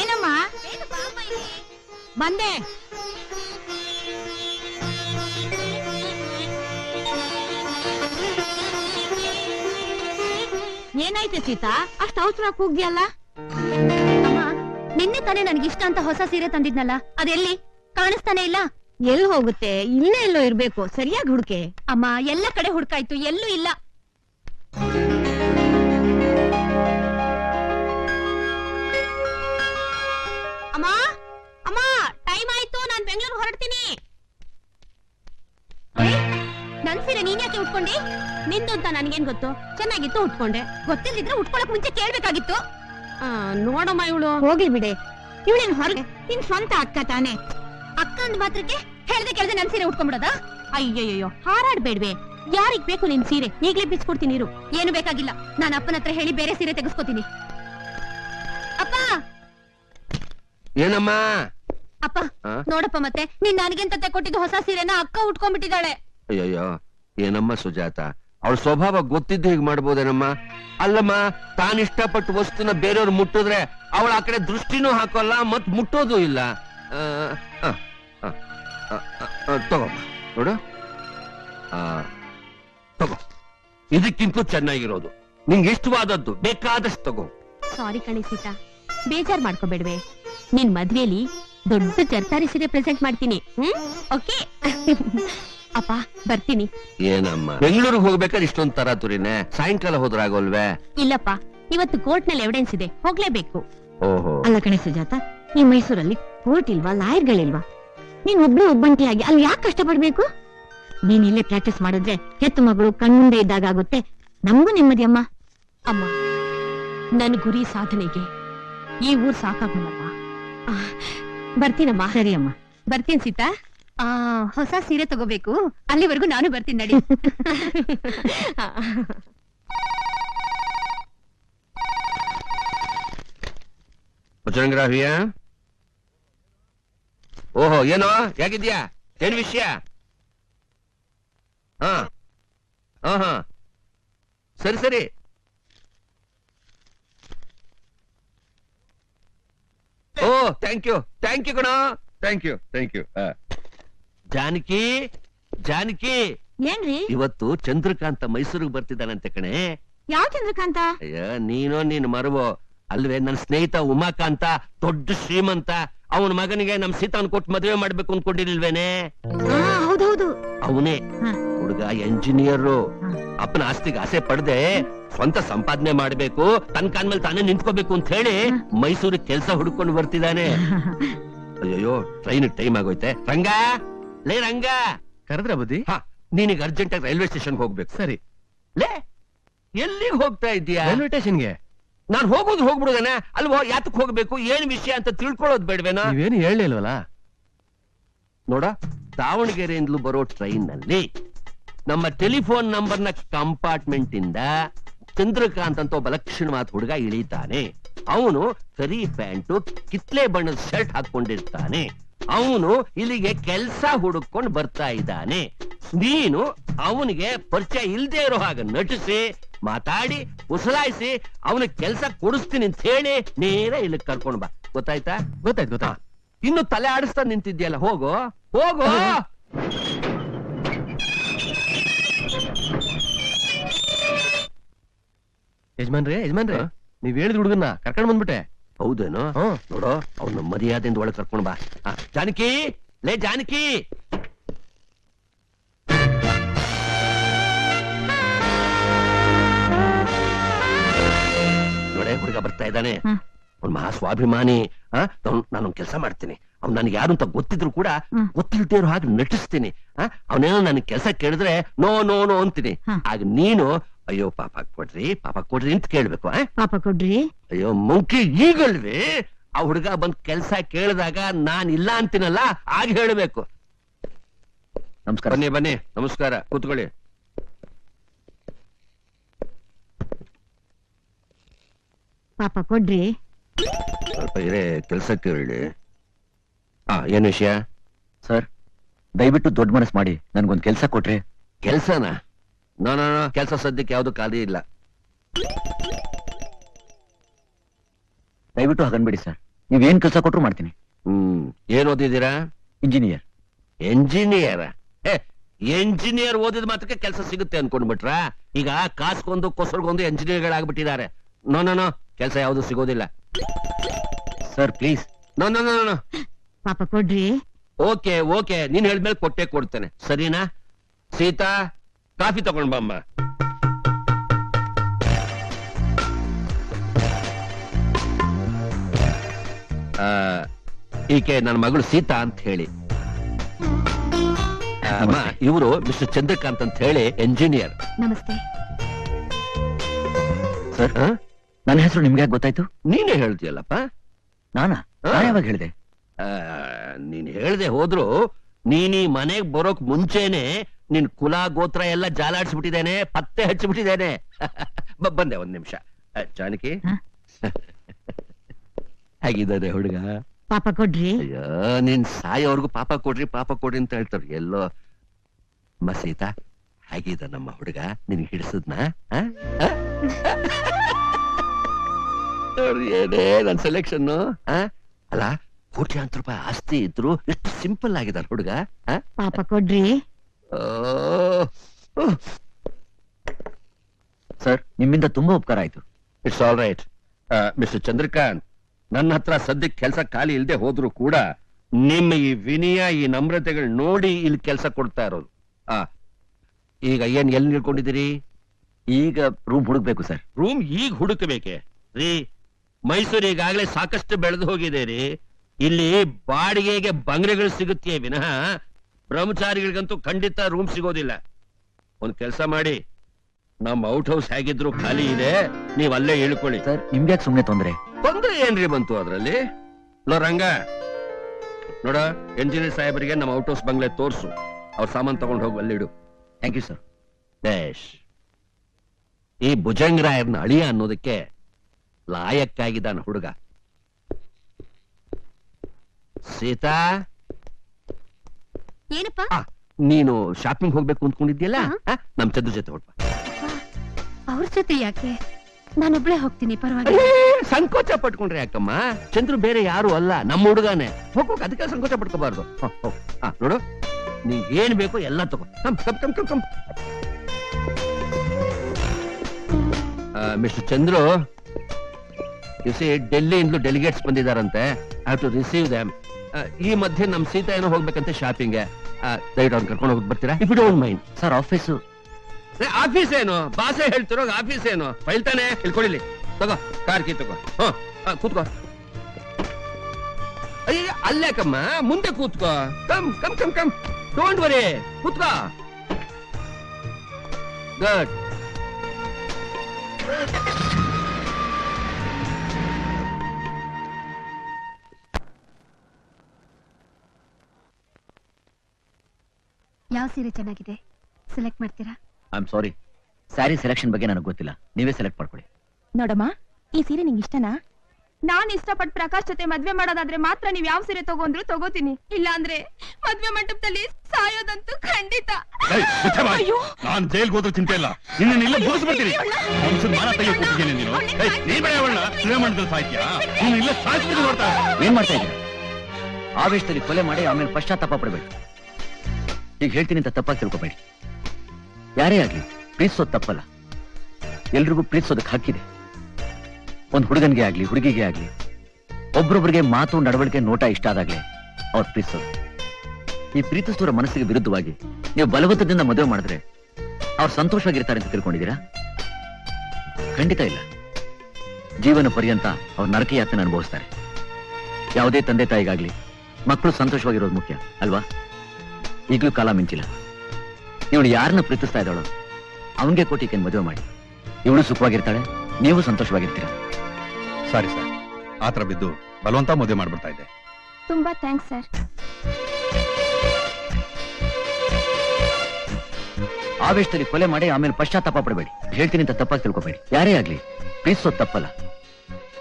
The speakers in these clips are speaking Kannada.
ಏನಮ್ಮ. ಬಂದೆ. ಏನಾಯ್ತು ಸೀತಾ? ಅಷ್ಟು ಅವಸರ ಕೂಗ್ದಿಯಲ್ಲ ನಿನ್ನೆ ತಾನೇ ನನಗೆ ಇಷ್ಟ ಅಂತ ಹೊಸ ಸೀರೆ ತಂದಿದ್ನಲ್ಲ ಅದೆಲ್ಲಿ? ಕಾಣಿಸ್ತಾನೆ ಇಲ್ಲ? ಎಲ್ಲಿ ಹೋಗುತ್ತೆ? ಇಲ್ಲೇ ಎಲ್ಲೋ ಇರ್ಬೇಕು. ಸರಿಯಾಗಿ ಹುಡುಕೆ. ಅಮ್ಮ ಎಲ್ಲ ಕಡೆ ಹುಡ್ಕಾಯ್ತು. ಎಲ್ಲೂ ಇಲ್ಲ. ಅಮ್ಮ ಅಮ್ಮ ಟೈಮ್ ಆಯ್ತು. ನಾನ್ ಬೆಂಗಳೂರು ಹೊರಡ್ತೀನಿ. ನನ್ ಸೀರೆ ನೀನ್ ಯಾಕೆ ಉಟ್ಕೊಂಡಿ? ನಿಂದು ಅಂತ ನನ್ಗೇನ್ ಗೊತ್ತು? ಚೆನ್ನಾಗಿತ್ತು ಉಟ್ಕೊಂಡೆ. ಗೊತ್ತಿಲ್ದಿದ್ರೆ ಉಟ್ಕೊಳಕ್ ಮುಂಚೆ ಕೇಳ್ಬೇಕಾಗಿತ್ತು. ಆ, ನೋಡಮ್ಮ ಇವಳು. ಹೋಗ್ಲಿ ಬಿಡೆ. ಇವಳೇನ್ ಹೊರಗೆ? ನಿನ್ ಸ್ವಂತ ಅಕ್ಕ ತಾನೆ. ಅಕ್ಕ ಅಂದ್ ಮಾತ್ರಕ್ಕೆ ಹೇಳ್ದೆ ಕೇಳ್ದೆ ನನ್ ಸೀರೆ ಉಟ್ಕೊಂಡ್ಬಿಡದ? ಅಯ್ಯಯ್ಯೋ ಹಾರಾಡ್ಬೇಡ್ವೆ. ಯಾರಿಗ್ ಬೇಕು ನಿನ್ ಸೀರೆ? ಈಗ್ಲೇ ಬಿಸ್ಕೊಡ್ತೀನಿ ಇರು. ಏನು ಬೇಕಾಗಿಲ್ಲ. ನಾನು ಅಪ್ಪನ ಹತ್ರ ಹೇಳಿ ಬೇರೆ ಸೀರೆ ತೆಗೆಸ್ಕೊತೀನಿ. ಅಪ್ಪ! ಏನಮ್ಮ? ಅಪ್ಪ ಆ? ನೋಡಪ್ಪ ಮತ್ತೆ ನೀನ್ ನನಗೆಂತ ತೆಕ್ಕೊಟ್ಟಿದ್ದು ಹೊಸ ಸೀರೆನ ಅಕ್ಕ ಉಟ್ಕೊಂಡ್ಬಿಟ್ಟಿದ್ದಾಳೆ. ಅಯ್ಯಯ್ಯೋ ಏನಮ್ಮ ಸುಜಾತ? ಅವಳ ಸ್ವಭಾವ ಗೊತ್ತಿದ್ದು ಹೀಗೆ ಮಾಡ್ಬೋದೇನಮ್ಮ? ಅಲ್ಲಮ್ಮ ತಾನಿಷ್ಟಪಟ್ಟು ವಸ್ತುನ ಬೇರೆಯವ್ರು ಮುಟ್ಟಿದ್ರೆ ಅವಳ ಆ ಕಡೆ ದೃಷ್ಟಿನೂ ಹಾಕೋಲ್ಲ ಮತ್ ಮುಟ್ಟೋದು ಇಲ್ಲ. ಆ, ತಗೊಮ್ಮ ನೋಡು. ಆ, ತಗೋ. ಇದಕ್ಕಿಂತಲೂ ಚೆನ್ನಾಗಿರೋದು. ನಿಂಗೆ ಇಷ್ಟವಾದದ್ದು ಬೇಕಾದಷ್ಟು ತಗೋ. ಸಾರಿ ಕಣೆ ಸೀತಾ. ಬೇಜಾರ್ ಮಾಡ್ಕೋಬೇಡ್ವೆ. ನಿನ್ ಮದ್ವೆಲಿ ದೊಡ್ಡ ಜರ್ತಾರಿ ಸೀರೆ ಪ್ರೆಸೆಂಟ್ ಮಾಡ್ತೀನಿ. ಹ್ಮ್? ಓಕೆ ಅಪ್ಪ ಬರ್ತೀನಿ. ಏನಮ್ಮ? ಬೆಂಗಳೂರಿಗೆ ಹೋಗ್ಬೇಕಾದ್ರೆ ಇಷ್ಟೊಂದ್ ತರ ತುರಿನೇ. ಸಾಯಂಕಾಲ ಹೋದ್ರಾಗೋಲ್ವೇ? ಇಲ್ಲಪ್ಪ ಇವತ್ತು ಕೋರ್ಟ್ನಲ್ಲಿ ಎವಿಡೆನ್ಸ್ ಇದೆ. ಹೋಗ್ಲೇಬೇಕು. ಓಹೋ. ಅಲ್ಲ ಕಣೆ ಸುಜಾತ ಈ ಮೈಸೂರಲ್ಲಿ ಕೋರ್ಟ್ ಇಲ್ವಾ? ಲಾಯರ್ಗಳಿಲ್ವಾ? ನೀನ್ ಒಬ್ಳು ಒಬ್ಬಂಟಿಯಾಗಿ ಅಲ್ಲಿ ಯಾಕೆ ಕಷ್ಟಪಡ್ಬೇಕು? ನೀನ್ ಇಲ್ಲೇ ಪ್ರಾಕ್ಟೀಸ್ ಮಾಡಿದ್ರೆ ಹೆತ್ತು ಮಗಳು ಕಣ್ಮುಂದೆ ಇದ್ದಾಗ ಆಗುತ್ತೆ. ನಮಗೂ ನೆಮ್ಮದಿ ಅಮ್ಮ. ಅಮ್ಮ ನನ್ನ ಗುರಿ ಸಾಧನೆಗೆ ಈ ಊರ್ ಸಾಕಾಗಲ್ಲಮ್ಮ ಬರ್ತೀನಮ್ಮ. ಸರಿ ಅಮ್ಮ. ಬರ್ತೀನಿ ಸೀತಾ. ಆ ಹೊಸ ಸೀರೆ ತಗೋಬೇಕು. ಅಲ್ಲಿವರೆಗೂ ನಾನು ಬರ್ತೀನಿ ನಡಿ. ಭುಜಂಗ್ರಾಹಿಯ ಓಹೋ ಏನೋ? ಯಾಕಿದ್ಯಾ ಏನ್ ವಿಷಯ? ಹಾ. ಹಾ ಹಾ ಸರಿ ಸರಿ. ಓ ಥ್ಯಾಂಕ್ ಯು ಥ್ಯಾಂಕ್ ಯು ಕಣೋ. Thank you thank you Janaki Janaki. ಏನ್ರಿ? ಇವತ್ತು ಚಂದ್ರಕಾಂತ ಮೈಸೂರಿಗೆ ಬರ್ತಿದ್ದಾನಂತೆ ಕಣೆ. ಯಾವ ಚಂದ್ರಕಾಂತ? ಅಯ್ಯ ನೀನೋ ನೀನ್ ಮರವೋ. ಅಲ್ವೇ ನನ್ನ ಸ್ನೇಹಿತ ಉಮಾಕಾಂತ ದೊಡ್ಡ ಶ್ರೀಮಂತ. ಅವನ ಮಗನಿಗೆ ನಮ್ ಸೀತಾನ್ ಕೊಟ್ಟು ಮದುವೆ ಮಾಡ್ಬೇಕು ಅನ್ಕೊಂಡಿರ್ಲಿಲ್ವೇನೆ? ಹೌದೌದು. ಅವನೇ. ಹುಡುಗ ಎಂಜಿನಿಯರ್. ಅಪ್ಪನ ಆಸ್ತಿಗೆ ಆಸೆ ಪಡ್ದೆ ಸ್ವಂತ ಸಂಪಾದನೆ ಮಾಡ್ಬೇಕು ತನ್ ಕಾಲ್ ಮೇಲೆ ತಾನೇ ನಿಂತ್ಕೋಬೇಕು ಅಂತ ಹೇಳಿ. ಮೈಸೂರಿಗೆ ಕೆಲಸ ಹುಡ್ಕೊಂಡು ಬರ್ತಿದ್ದಾನೆ. ಅಯ್ಯೋ ಟ್ರೈನ್ ಟೈಮ್ ಆಗೋಯ್ತೆ. ರಂಗ! ಲೇ ರಂಗ! ಕರೆದ್ರ ಬುದ್ಧಿ? ಹಾ ನೀನೀಗ ಅರ್ಜೆಂಟ್ ಆಗಿ ರೈಲ್ವೆ ಸ್ಟೇಷನ್ ಹೋಗ್ಬೇಕು. ಸರಿ. ಲೇ ಎಲ್ಲಿಗೆ ಹೋಗ್ತಾ ಇದೀಯಾ ರೈಲ್ವೆ ಸ್ಟೇಷನ್ಗೆ? ನಾನ್ ಹೋಗೋದು ಹೋಗ್ಬಿಡುದೇನೆ? ಅಲ್ವೋ ಯಾತಕ್ ಹೋಗ್ಬೇಕು? ಏನ್ ವಿಷಯ ಅಂತ ತಿಳ್ಕೊಳ್ಳೋದು ಬೇಡವೇನೋ? ನೀವೇನು ಹೇಳಲಿಲ್ವಲ್ಲ? ನೋಡ ದಾವಣಗೆರೆಯಿಂದಲೂ ಬರೋ ಟ್ರೈನ್ನಲ್ಲಿ ನಮ್ಮ ಟೆಲಿಫೋನ್ ನಂಬರ್ನ ಕಂಪಾರ್ಟ್ಮೆಂಟ್ ಇಂದ ಚಂದ್ರಕಾಂತ್ ಅಂತ ಒಬ್ಬ ಲಕ್ಷಣವಾದ ಹುಡುಗ ಇಳಿತಾನೆ. ಅವನು ಕರಿ ಪ್ಯಾಂಟು ಕಿತ್ಲೆ ಬಣ್ಣದ ಶರ್ಟ್ ಹಾಕೊಂಡಿರ್ತಾನೆ ಅವನು ಇಲ್ಲಿಗೆ ಕೆಲ್ಸ ಹುಡುಕೊಂಡು ಬರ್ತಾ ಇದ್ದಾನೆ. ನೀನು ಅವನಿಗೆ ಪರಿಚಯ ಇಲ್ದೇ ಇರೋ ಹಾಗೆ ನಟಿಸಿ ಮಾತಾಡಿ ಉಸಲಾಯಿಸಿ ಅವನ ಕೆಲಸ ಕೊಡಿಸ್ತೀನಿ ಅಂತ ಹೇಳಿ ನೇರ ಇಲ್ಲಿ ಕರ್ಕೊಂಡ್ ಬಾ. ಗೊತ್ತಾಯ್ತಾ? ಗೊತ್ತಾಯ್ತು ಗೊತ್ತಾ ಇನ್ನು ತಲೆ ಆಡಿಸ್ತಾ ನಿಂತಿದ್ಯಲ್ಲ ಹೋಗು. ಹೋಗು. ಯಜಮಾನ್ರೆ ಯಜಮಾನ್ರೆ? ನೀವ್ ಹೇಳಿದ ಹುಡುಗನ್ನ ಕರ್ಕೊಂಡ್ ಬಂದ್ಬಿಟ್ಟೆ. ಹೌದೇನೋ? ನೋಡೋ ನೋಡು ಅವನ ಮರ್ಯಾದೆಯಿಂದ ಒಳಗೆ ಕರ್ಕೊಂಡ್ ಬಾ. ಜಾನಕಿ ಲೇ ಜಾನಕಿ. ಇದ್ದಾನೆ. ಅವ್ನ್ ಮಹಾ ಸ್ವಾಭಿಮಾನಿ ನಾನು ಕೆಲಸ ಮಾಡ್ತೀನಿ. ಅವ್ನು ನನಗೆ ಯಾರು ಅಂತ ಗೊತ್ತಿದ್ರು ಕೂಡ ಹ್ಮ್. ಗೊತ್ತಿಲ್ದೇ ಇರೋ ಹಾಗೆ ನಟಿಸ್ತೀನಿ. ಅವನೇನೋ ನನ್ ಕೆಲಸ ಕೇಳಿದ್ರೆ ನೋ ನೋ ನೋ ಅಂತೀನಿ. ಆಗ ನೀನು ಅಯ್ಯೋ ಪಾಪ ಕೊಡ್ರಿ ಪಾಪ ಕೊಡ್ರಿ ಅಂತ ಕೇಳ್ಬೇಕು ಆ? ಪಾಪ ಕೊಡ್ರಿ? ಅಯ್ಯೋ ಮುಂಕಿ ಈಗಲ್ರಿ ಆ ಹುಡುಗ ಬಂದ್ ಕೆಲಸ ಕೇಳಿದಾಗ ನಾನ್ ಇಲ್ಲ ಅಂತೀನಲ್ಲ ಆಗ ಹೇಳಬೇಕು. ನಮಸ್ಕಾರ. ಬನ್ನಿ ಬನ್ನಿ ನಮಸ್ಕಾರ ಕೂತ್ಕೊಳ್ಳಿ. ಪಾಪ ಕೊಡ್ರಿ. ಸ್ವಲ್ಪ ಇರೇ ಕೆಲ್ಸಕ್ಕೆ ಹೇಳಿ ಆ ಏನು ವಿಷಯ? ಸರ್ ದಯವಿಟ್ಟು ದೊಡ್ಡ ಮನಸ್ಸು ಮಾಡಿ ನನ್ಗೊಂದು ಕೆಲಸ ಕೊಟ್ರಿ. ಕೆಲ್ಸನ? ನಾನು ನೋ ಕೆಲಸ ಸದ್ಯಕ್ಕೆ ಯಾವ್ದು ಖಾಲಿ ಇಲ್ಲ. ದಯವಿಟ್ಟು ಹಾಗನ್ಬಿಡಿ ಸರ್. ನೀವೇನ್ ಕೆಲಸ ಕೊಟ್ರು ಮಾಡ್ತೀನಿ. ಹ್ಮ್ ಏನ್ ಓದಿದ್ದೀರಾ? ಇಂಜಿನಿಯರ್. ಎಂಜಿನಿಯರ್? ಎಂಜಿನಿಯರ್ ಓದಿದ ಮಾತ್ರಕ್ಕೆ ಕೆಲಸ ಸಿಗುತ್ತೆ ಅನ್ಕೊಂಡ್ಬಿಟ್ರ? ಈಗ ಕಾಸ್ಗೊಂದು ಕೊಸರ್ಗೊಂದು ಎಂಜಿನಿಯರ್ಗಳಾಗ್ಬಿಟ್ಟಿದ್ದಾರೆ ನೋ ನೋ ನೋ ಕೆಲಸ ಯಾವ್ದು ಸಿಗೋದಿಲ್ಲ. Sir please. No no no no. ಪಾಪ ಕೊಡ್ರಿ. Okay okay. ನೀನ್ ಹೇಳಿದ್ಮೇಲೆ ಕೊಟ್ಟೆ ಕೊಡ್ತೇನೆ. ಸರಿನಾ? ಸೀತಾ ಕಾಫಿ ತಗೊಂಡ್ ಬಮ್ಮ. ಆ, ಈಕೆ ನನ್ನ ಮಗಳು ಸೀತಾ ಅಂತ ಹೇಳಿ. ಇವರು ಮಿಸ್ಟರ್ ಚಂದ್ರಕಾಂತ್ ಅಂತ ಹೇಳಿ ಎಂಜಿನಿಯರ್ ನಮಸ್ತೆ. ಸರ್ ನನ್ನ ಹೆಸರು ನಿಮ್ಗೆ ಗೊತ್ತಾಯ್ತು? ನೀನೇ ಹೇಳ್ತೀಯಲ್ಲಪ್ಪ? ನಾನಾ. ಯಾವಾಗ ಹೇಳಿದೆ? ನೀನ್ ಹೇಳ್ದೆ ಹೋದ್ರು ನೀನ್ ಈ ಮನೆಗ್ ಬರೋಕ್ ಮುಂಚೆನೆ ನಿನ್ ಕುಲ ಗೋತ್ರ ಎಲ್ಲ ಜಾಲಾಡ್ಸ್ಬಿಟ್ಟಿದ್ದೇನೆ ಪತ್ತೆ ಹಚ್ಚಿಬಿಟ್ಟಿದ್ದೇನೆ. ಬಂದೆ ಒಂದ್ ನಿಮಿಷ. ಚಾಣಕಿ ಜಾನಕಿ? ಹೇಗಿದ್ದಾರೆ ಹುಡುಗ? ಪಾಪ ಕೊಡ್ರಿ. ಅಯ್ಯೋ ನೀನ್ ಸಾಯೋರ್ಗೂ ಪಾಪ ಕೊಡ್ರಿ ಪಾಪ ಕೊಡ್ರಿ ಅಂತ ಹೇಳ್ತಾರ ಎಲ್ಲೋ? ಮಸೀತಾ ಸೀತಾ ಹೇಗಿದ ನಮ್ಮ ಹುಡುಗ? ನಿನ್ಗೆ ಹಿಡಿಸದ್ನ? ಏನೇ ನನ್ ಸೆಲೆಕ್ಷನ್ ಅಲ್ಲ ಕೋಟ್ಯಾಂತರ ರೂಪಾಯಿ ಆಸ್ತಿ ಇದ್ರು ಎಷ್ಟು ಸಿಂಪಲ್ ಆಗಿದಾರ ಹುಡುಗ ಪಾಪ ಕೊಡ್ರಿ. ಸರ್ ನಿಮ್ಮಿಂದ ತುಂಬಾ ಉಪಕಾರ ಆಯ್ತು. It's all right mister Chandrakant ನನ್ನ ಹತ್ರ ಸದ್ಯಕ್ಕೆ ಕೆಲಸ ಖಾಲಿ ಇಲ್ಲದೆ ಹೋದ್ರು ಕೂಡ ನಿಮ್ಮ ಈ ವಿನಯ ಈ ನಮ್ರತೆಗಳು ನೋಡಿ ಇಲ್ಲಿ ಕೆಲಸ ಕೊಡ್ತಾ ಇರೋದು. ಆ ಈಗ ಏನ್ ಎಲ್ಲಿ ನಿಲ್ಕೊಂಡಿದ್ದೀರಿ? ಈಗ ರೂಮ್ ಹುಡುಕ್ಬೇಕು ಸರ್ ರೂಮ್ ಈಗ ಹುಡುಕಬೇಕೆ? ರೀ ಮೈಸೂರು ಈಗಾಗಲೇ ಸಾಕಷ್ಟು ಬೆಳೆದು ಹೋಗಿದೆ ರೀ ಇಲ್ಲಿ ಬಾಡಿಗೆಗೆ ಬಂಗ್ಲೆಗಳು ಸಿಗುತ್ತೆ ವಿನಃ ಬ್ರಹ್ಮಚಾರಿಗಳಿಗಂತೂ ಖಂಡಿತ ರೂಮ್ ಸಿಗೋದಿಲ್ಲ. ಒಂದ್ ಕೆಲಸ ಮಾಡಿ ನಮ್ಮ ಔಟ್ ಹೌಸ್ ಹೇಗಿದ್ರು ಖಾಲಿ ಇದೆ ನೀವ್ ಅಲ್ಲೇ ಇಳ್ಕೊಳ್ಳಿ. ಸರ್ ನಿಮ್ಗೆ ಸುಮ್ನೆ ತೊಂದ್ರೆ? ತೊಂದ್ರೆ ಏನ್ರಿ ಬಂತು ಅದ್ರಲ್ಲಿ? ನೋ ರಂಗ. ನೋಡ ಎಂಜಿನಿಯರ್ ಸಾಹೇಬರಿಗೆ ನಮ್ಮ ಔಟ್ ಹೌಸ್ ಬಂಗ್ಲೆ ತೋರ್ಸು. ಅವ್ರ ಸಾಮಾನ್ ತಗೊಂಡು ಹೋಗಿ ಅಲ್ಲಿಡು. ಥ್ಯಾಂಕ್ ಯು ಸರ್ ದೇಶ್ ಈ ಭುಜಂಗರಾಯರ್ನ ಅಳಿಯ ಅನ್ನೋದಕ್ಕೆ ಲಾಯಕ್ಕಾಗಿದ್ದಾನ ಹುಡುಗ. ಸೀತಾ? ಏನಪ್ಪ? ಆ, ನೀನು ಶಾಪಿಂಗ್ ಹೋಗ್ಬೇಕು ಅಂದ್ಕೊಂಡಿದ್ಯಲ್ಲ ಹಾ. ಆ, ನಮ್ ಚಂದ್ರ ಜೊತೆ ಹೊಡ್ಪ ಅವ್ರ ಜೊತೆ ಯಾಕೆ? ನಾನೊಬ್ಳೆ ಹೋಗ್ತೀನಿ ಪರವಾಗಿಲ್ಲ. ಸಂಕೋಚ ಪಟ್ಕೊಂಡ್ರೆ ಯಾಕಮ್ಮ? ಚಂದ್ರು ಬೇರೆ ಯಾರು ಅಲ್ಲ ನಮ್ಮ ಹುಡುಗಾನೆ. ಹೋಗ್ ಅದಕ್ಕೆ ಸಂಕೋಚ ಪಡ್ಕೋಬಾರ್ದು ಹೋಗ್, ಹೋಗ್. ಆ, ನೋಡು. ನೀವ್ ಏನ್ ಬೇಕು ಎಲ್ಲ ತಗೋ. Come come come come come. Mister Chandru you see ಡೆಲ್ಲಿಯಿಂದಲೂ delegates ಬಂದಿದಾರಂತೆ ಹ್ಯಾವ್ ಟು ರಿಸೀವ್ ದಮ್ ಈ ಮಧ್ಯೆ ನಮ್ ಸೀತಾ ಏನೋ ಹೋಗ್ಬೇಕಂತೆ ಶಾಪಿಂಗ್ ದಯವಿಟ್ಟು ಅವ್ನು ಕರ್ಕೊಂಡು ಹೋಗಿ ಬರ್ತೀರಾ? If you don't mind sir office office ಏನು? ಬಾಸೆ ಹೇಳ್ತಿರೋ ಆಫೀಸ್ ಏನು? ಫೈಲ್ ತಾನೆ? ತಗೋ ಕಾರ್ ಕೀ ತಗೋ. ಹ್ಮ್ ಆ, ಕೂತ್ಕೋ. ಅಲ್ಲೇ ಕಮ್ಮ ಮುಂದೆ ಕೂತ್ಕೋ. Come come come come. Don't worry ಕೂತ್ಕೋ. ಗುಡ್ ಯಾವ ಸೀರೆ ಚೆನ್ನಾಗಿದೆ? ಸೆಲೆಕ್ಟ್ ಮಾಡ್ತೀರಾ? I am sorry sari selection ಬಗ್ಗೆ ನನಗೆ ಗೊತ್ತಿಲ್ಲ. ನೀವೇ ಸೆಲೆಕ್ಟ್ ಮಾಡ್ಕೊಳ್ಳಿ. ನೋಡಮ್ಮ ಈ ಸೀರೆ ನಿಂಗೆ ಇಷ್ಟನಾ? ನಾನ್ ಇಷ್ಟಪಟ್ಟು ಪ್ರಕಾಶ್ ಜೊತೆ ಮದ್ವೆ ಮಾಡೋದಾದ್ರೆ ಮಾತ್ರ ನೀವ್ ಯಾವ ಸೀರೆ ತಗೊಂಡ್ರು ತಗೋತೀನಿ. ಇಲ್ಲ ಅಂದ್ರೆ ಮದ್ವೆ ಮಂಟಪದಲ್ಲಿ ಸಾಯೋದಂತೂ ಖಂಡಿತ. ಅಯ್ಯೋ. ನಾನ್ ಜೈಲ್ಗೆ ಹೋದ್ರೂ ಚಿಂತೆ ಇಲ್ಲ. ನಿನ್ನ ಇಲ್ಲ ಬೋಧಿಸ್ಬಿಡ್ತೀನಿ ಮಾನ ತೆಗೆದು ಕೂತಿದ್ದೀನಿ ನೀನು. ಏಯ್, ನೀ ಬೇಡ ಅವಳನ್ನ ಶ್ರೀಮಂತದಲ್ಲಿ ಸಾಯ್ತೀಯಾ? ನೀನು ಇಲ್ಲ ಸಾಯಿಸ್ಬಿಟ್ಟು ನೋಡ್ತಾ ಏನ್ ಮಾಡ್ತಾ ಇದ್ದೀರಾ ಆವೇಶದಲ್ಲಿ ಕೊಲೆ ಮಾಡಿ ಆಮೇಲೆ ಪಶ್ಚಾತ್ತಾಪ ಪಡಬೇಡಿ ಈಗ ಹೇಳ್ತೀನಿ ಅಂತ ತಪ್ಪಾಗಿ ತಿಳ್ಕೊಬೇಡಿ. ಯಾರೇ ಆಗ್ಲಿ, ಪ್ರೀತಿಸೋದು ತಪ್ಪಲ್ಲ. ಎಲ್ರಿಗೂ ಪ್ರೀತಿಸೋದಕ್ಕೆ ಹಾಕಿದೆ ಒಂದು ಹುಡುಗನಿಗೆ ಆಗ್ಲಿ, ಹುಡುಗಿಗೆ ಆಗ್ಲಿ, ಒಬ್ರೊಬ್ರಿಗೆ ಮಾತು, ನಡವಳಿಕೆ, ನೋಟ ಇಷ್ಟ ಆದಾಗಲೇ ಅವ್ರು ಪ್ರೀತಿಸೋದು. ಈ ಪ್ರೀತಿಸೋರ ಮನಸ್ಸಿಗೆ ವಿರುದ್ಧವಾಗಿ ನೀವು ಬಲವಂತದಿಂದ ಮದುವೆ ಮಾಡಿದ್ರೆ ಅವ್ರು ಸಂತೋಷವಾಗಿರ್ತಾರೆ ಅಂತ ತಿಳ್ಕೊಂಡಿದ್ದೀರಾ? ಖಂಡಿತ ಇಲ್ಲ. ಜೀವನ ಪರ್ಯಂತ ಅವ್ರ ನರಕ ಅನುಭವಿಸ್ತಾರೆ. ಯಾವುದೇ ತಂದೆ ತಾಯಿಗಾಗ್ಲಿ ಮಕ್ಕಳು ಸಂತೋಷವಾಗಿರೋದು ಮುಖ್ಯ, ಅಲ್ವಾ? ಈಗಲೂ ಕಾಲ ಮಿಂಚಿಲ್ಲ. ಇವಳು ಯಾರನ್ನ ಪ್ರೀತಿಸ್ತಾ ಇದ್ದಾಳೋ ಅವನಿಗೆ ಕೋಟಿಕೆ ಮದುವೆ ಮಾಡಿ. ಇವಳು ಸುಖವಾಗಿರ್ತಾಳೆ ನೀವು ಸಂತೋಷವಾಗಿರ್ತೀರ. ಸಾರಿ ಸರ್ ಆತರ ಬಿದ್ದು ಬಲವಂತ ಮದುವೆ ಮಾಡ್ಬಿಡ್ತಾ ಇದ್ದೆ. ತುಂಬಾ ಥ್ಯಾಂಕ್ಸ್ ಸರ್. ಆವೇಶದಲ್ಲಿ ಕೊಲೆ ಮಾಡಿ ಆಮೇಲೆ ಪಶ್ಚಾತ್ತಾಪ ಪಡಬೇಡಿ. ಹೇಳ್ತೀನಿ ಅಂತ ತಪ್ಪಾಗಿ ತಿಳ್ಕೊಬೇಡಿ. ಯಾರೇ ಆಗ್ಲಿ ಪ್ರೀತಿಸೋದು ತಪ್ಪಲ್ಲ.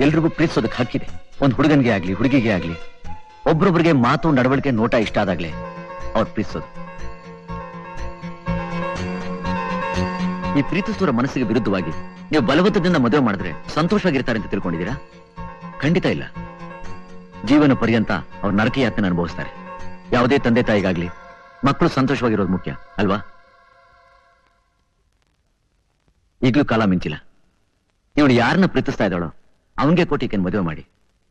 ಎಲ್ರಿಗೂ ಪ್ರೀತಿಸೋದಕ್ಕೆ ಹಕ್ಕಿದೆ. ಒಂದು ಹುಡುಗನಿಗೆ ಆಗ್ಲಿ ಹುಡುಗಿಗೆ ಆಗ್ಲಿ ಒಬ್ರೊಬ್ರಿಗೆ ಮಾತು ನಡವಳಿಕೆ ನೋಟ ಇಷ್ಟ ಆದಾಗ್ಲೇ ಅವ್ರು ಪ್ರೀತಿಸೋದು ಈ ಪ್ರೀತಿಸುವರ ಮನಸ್ಸಿಗೆ ವಿರುದ್ಧವಾಗಿ ನೀವು ಬಲವಂತದಿಂದ ಮದುವೆ ಮಾಡಿದ್ರೆ ಸಂತೋಷವಾಗಿರ್ತಾರೆ ಅಂತ ತಿಳ್ಕೊಂಡಿದ್ದೀರಾ? ಖಂಡಿತ ಇಲ್ಲ. ಜೀವನ ಪರ್ಯಂತ ಅವ್ರ ನರಕ ಯಾತನೆ ಅನುಭವಿಸ್ತಾರೆ. ಯಾವುದೇ ತಂದೆ ತಾಯಿಗಾಗ್ಲಿ ಮಕ್ಕಳು ಸಂತೋಷವಾಗಿರೋದು ಮುಖ್ಯ, ಅಲ್ವಾ? ಈಗಲೂ ಕಾಲ ಮಿಂಚಿಲ್ಲ. ಇವಳು ಯಾರನ್ನ ಪ್ರೀತಿಸ್ತಾ ಇದ್ದಾಳೋ, ಅವನಿಗೆ ಕೊಟ್ಟಿಕೇನ್ ಮದುವೆ ಮಾಡಿ.